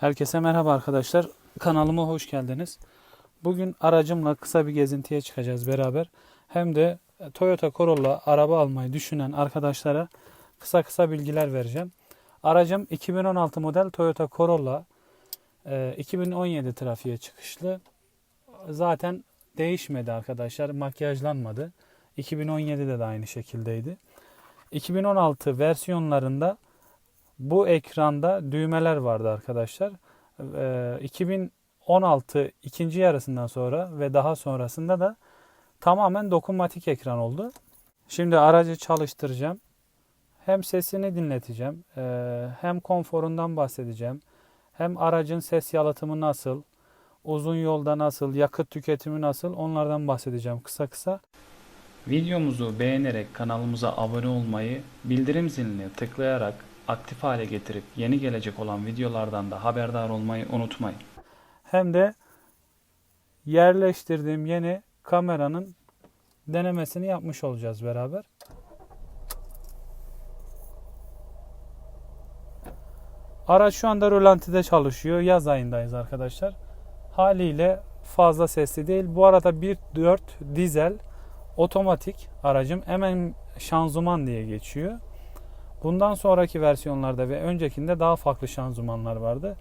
Herkese merhaba arkadaşlar. Kanalıma hoş geldiniz. Bugün aracımla kısa bir gezintiye çıkacağız beraber. Hem de Toyota Corolla araba almayı düşünen arkadaşlara kısa kısa bilgiler vereceğim. Aracım 2016 model Toyota Corolla. Ee, 2017 trafiğe çıkışlı. Zaten değişmedi arkadaşlar. Makyajlanmadı. 2017'de de aynı şekildeydi. 2016 versiyonlarında bu ekranda düğmeler vardı arkadaşlar. Ee, 2016 ikinci yarısından sonra ve daha sonrasında da tamamen dokunmatik ekran oldu. Şimdi aracı çalıştıracağım. Hem sesini dinleteceğim, ee, hem konforundan bahsedeceğim, hem aracın ses yalıtımı nasıl, uzun yolda nasıl, yakıt tüketimi nasıl onlardan bahsedeceğim kısa kısa. Videomuzu beğenerek kanalımıza abone olmayı, bildirim zilini tıklayarak aktif hale getirip yeni gelecek olan videolardan da haberdar olmayı unutmayın. Hem de yerleştirdiğim yeni kameranın denemesini yapmış olacağız beraber. Araç şu anda rölantide çalışıyor. Yaz ayındayız arkadaşlar. Haliyle fazla sesli değil. Bu arada 1.4 dizel otomatik aracım hemen şanzıman diye geçiyor. Bundan sonraki versiyonlarda ve öncekinde daha farklı şanzımanlar vardı.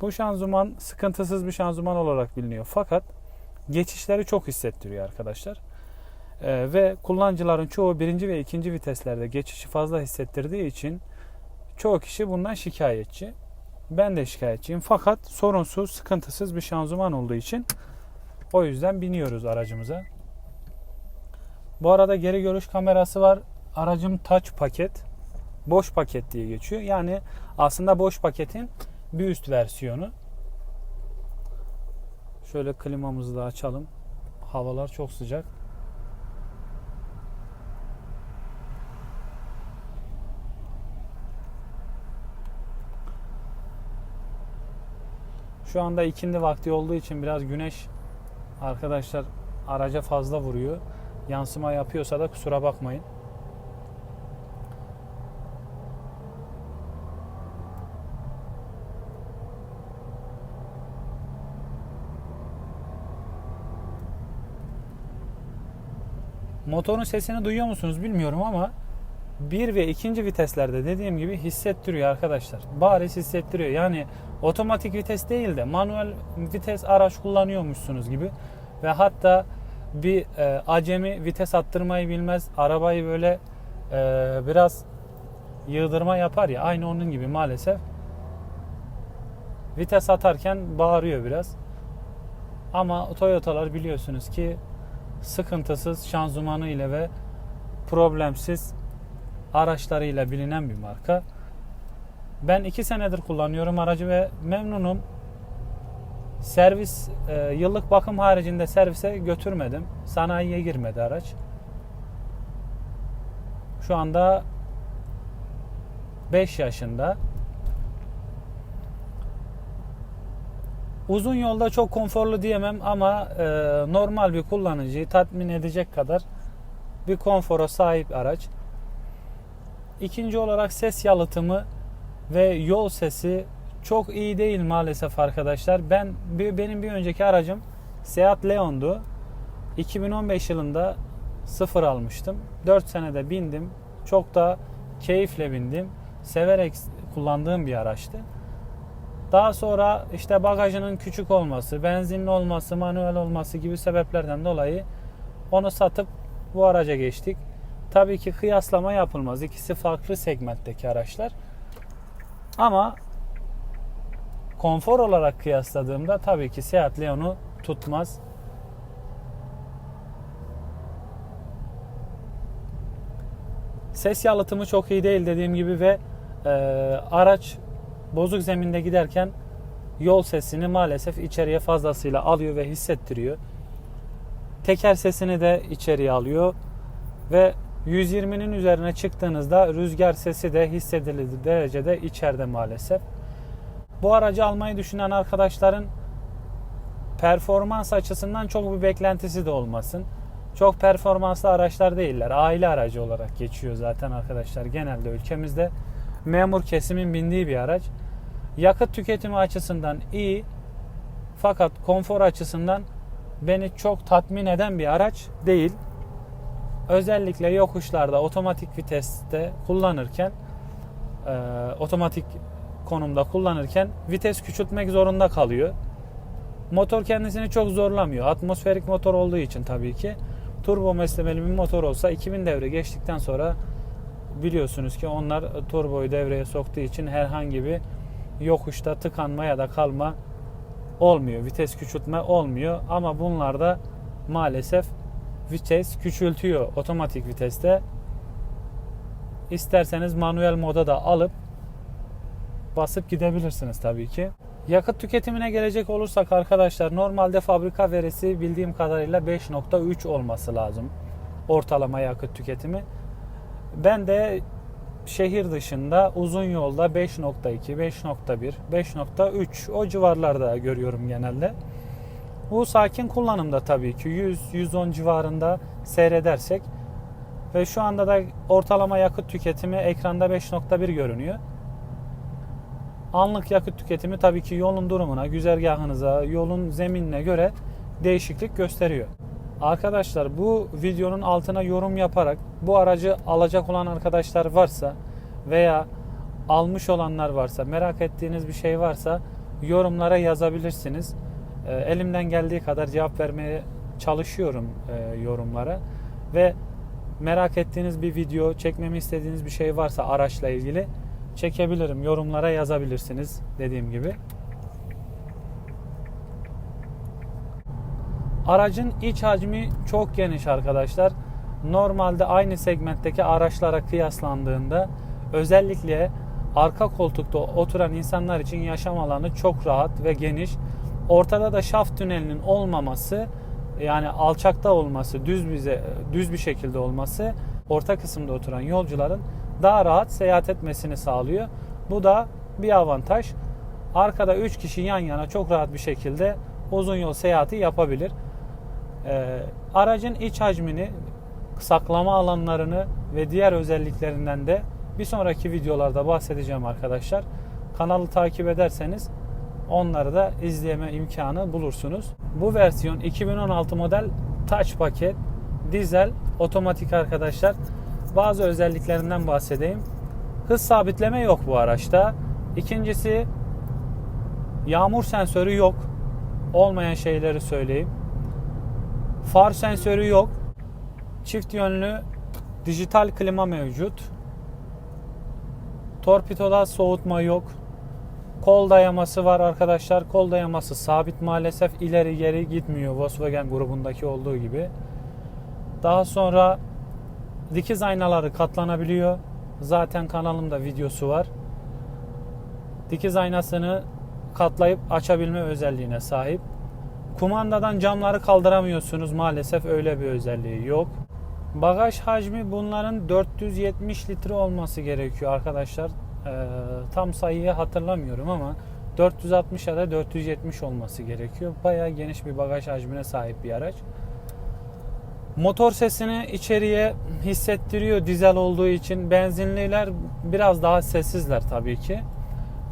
Bu şanzıman sıkıntısız bir şanzıman olarak biliniyor. Fakat geçişleri çok hissettiriyor arkadaşlar. Ee, ve kullanıcıların çoğu birinci ve ikinci viteslerde geçişi fazla hissettirdiği için çoğu kişi bundan şikayetçi. Ben de şikayetçiyim. Fakat sorunsuz, sıkıntısız bir şanzıman olduğu için o yüzden biniyoruz aracımıza. Bu arada geri görüş kamerası var. Aracım touch paket. Boş paket diye geçiyor. Yani aslında boş paketin bir üst versiyonu. Şöyle klimamızı da açalım. Havalar çok sıcak. Şu anda ikindi vakti olduğu için biraz güneş arkadaşlar araca fazla vuruyor. Yansıma yapıyorsa da kusura bakmayın. Motorun sesini duyuyor musunuz bilmiyorum ama bir ve ikinci viteslerde dediğim gibi hissettiriyor arkadaşlar. Bariz hissettiriyor. Yani otomatik vites değil de manuel vites araç kullanıyormuşsunuz gibi. Ve hatta bir e, acemi vites attırmayı bilmez. Arabayı böyle e, biraz yığdırma yapar ya. Aynı onun gibi maalesef. Vites atarken bağırıyor biraz. Ama Toyota'lar biliyorsunuz ki sıkıntısız şanzımanı ile ve problemsiz araçlarıyla bilinen bir marka. Ben iki senedir kullanıyorum aracı ve memnunum. Servis e, yıllık bakım haricinde servise götürmedim. Sanayiye girmedi araç. Şu anda 5 yaşında. Uzun yolda çok konforlu diyemem ama e, normal bir kullanıcıyı tatmin edecek kadar bir konfora sahip araç. İkinci olarak ses yalıtımı ve yol sesi çok iyi değil maalesef arkadaşlar. Ben benim bir önceki aracım Seat Leon'du. 2015 yılında sıfır almıştım. 4 senede bindim. Çok da keyifle bindim. Severek kullandığım bir araçtı. Daha sonra işte bagajının küçük olması, benzinli olması, manuel olması gibi sebeplerden dolayı onu satıp bu araca geçtik. Tabii ki kıyaslama yapılmaz. İkisi farklı segmentteki araçlar. Ama konfor olarak kıyasladığımda tabii ki Seat Leon'u tutmaz. Ses yalıtımı çok iyi değil dediğim gibi ve e, araç bozuk zeminde giderken yol sesini maalesef içeriye fazlasıyla alıyor ve hissettiriyor. Teker sesini de içeriye alıyor ve 120'nin üzerine çıktığınızda rüzgar sesi de hissedilir derecede içeride maalesef. Bu aracı almayı düşünen arkadaşların performans açısından çok bir beklentisi de olmasın. Çok performanslı araçlar değiller. Aile aracı olarak geçiyor zaten arkadaşlar genelde ülkemizde. Memur kesimin bindiği bir araç. Yakıt tüketimi açısından iyi fakat konfor açısından beni çok tatmin eden bir araç değil. Özellikle yokuşlarda otomatik viteste kullanırken e, otomatik konumda kullanırken vites küçültmek zorunda kalıyor. Motor kendisini çok zorlamıyor. Atmosferik motor olduğu için tabii ki. Turbo beslemeli bir motor olsa 2000 devre geçtikten sonra biliyorsunuz ki onlar turboyu devreye soktuğu için herhangi bir yokuşta tıkanma ya da kalma olmuyor. Vites küçültme olmuyor ama bunlarda maalesef vites küçültüyor otomatik viteste. İsterseniz manuel moda da alıp basıp gidebilirsiniz tabii ki. Yakıt tüketimine gelecek olursak arkadaşlar normalde fabrika verisi bildiğim kadarıyla 5.3 olması lazım. Ortalama yakıt tüketimi. Ben de şehir dışında uzun yolda 5.2, 5.1, 5.3 o civarlarda görüyorum genelde. Bu sakin kullanımda tabii ki 100-110 civarında seyredersek ve şu anda da ortalama yakıt tüketimi ekranda 5.1 görünüyor. Anlık yakıt tüketimi tabii ki yolun durumuna, güzergahınıza, yolun zeminine göre değişiklik gösteriyor. Arkadaşlar bu videonun altına yorum yaparak bu aracı alacak olan arkadaşlar varsa veya almış olanlar varsa, merak ettiğiniz bir şey varsa yorumlara yazabilirsiniz. E, elimden geldiği kadar cevap vermeye çalışıyorum e, yorumlara ve merak ettiğiniz bir video, çekmemi istediğiniz bir şey varsa araçla ilgili çekebilirim. Yorumlara yazabilirsiniz dediğim gibi. Aracın iç hacmi çok geniş arkadaşlar. Normalde aynı segmentteki araçlara kıyaslandığında özellikle arka koltukta oturan insanlar için yaşam alanı çok rahat ve geniş. Ortada da şaft tünelinin olmaması yani alçakta olması, düz bize düz bir şekilde olması orta kısımda oturan yolcuların daha rahat seyahat etmesini sağlıyor. Bu da bir avantaj. Arkada 3 kişi yan yana çok rahat bir şekilde uzun yol seyahati yapabilir. Ee, aracın iç hacmini, saklama alanlarını ve diğer özelliklerinden de bir sonraki videolarda bahsedeceğim arkadaşlar. Kanalı takip ederseniz onları da izleme imkanı bulursunuz. Bu versiyon 2016 model Touch paket dizel otomatik arkadaşlar. Bazı özelliklerinden bahsedeyim. Hız sabitleme yok bu araçta. İkincisi yağmur sensörü yok. Olmayan şeyleri söyleyeyim. Far sensörü yok. Çift yönlü dijital klima mevcut. Torpidoda soğutma yok. Kol dayaması var arkadaşlar. Kol dayaması sabit maalesef ileri geri gitmiyor Volkswagen grubundaki olduğu gibi. Daha sonra dikiz aynaları katlanabiliyor. Zaten kanalımda videosu var. Dikiz aynasını katlayıp açabilme özelliğine sahip. Kumandadan camları kaldıramıyorsunuz maalesef öyle bir özelliği yok. Bagaj hacmi bunların 470 litre olması gerekiyor arkadaşlar. Ee, tam sayıyı hatırlamıyorum ama 460 ya da 470 olması gerekiyor. Bayağı geniş bir bagaj hacmine sahip bir araç. Motor sesini içeriye hissettiriyor dizel olduğu için. Benzinliler biraz daha sessizler tabii ki.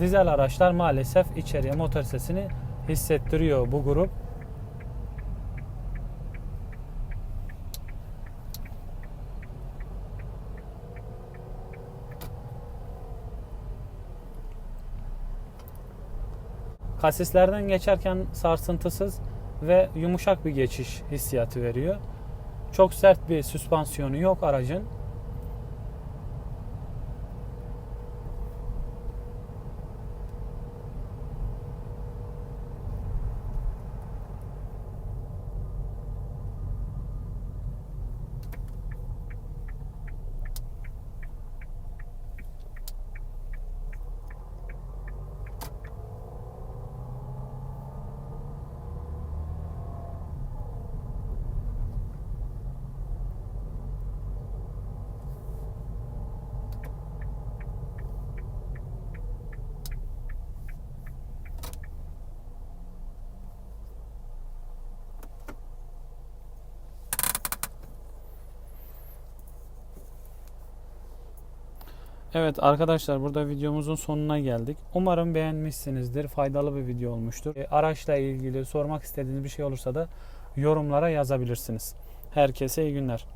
Dizel araçlar maalesef içeriye motor sesini hissettiriyor bu grup. Kasislerden geçerken sarsıntısız ve yumuşak bir geçiş hissiyatı veriyor. Çok sert bir süspansiyonu yok aracın. Evet arkadaşlar burada videomuzun sonuna geldik. Umarım beğenmişsinizdir. Faydalı bir video olmuştur. E, Araçla ilgili sormak istediğiniz bir şey olursa da yorumlara yazabilirsiniz. Herkese iyi günler.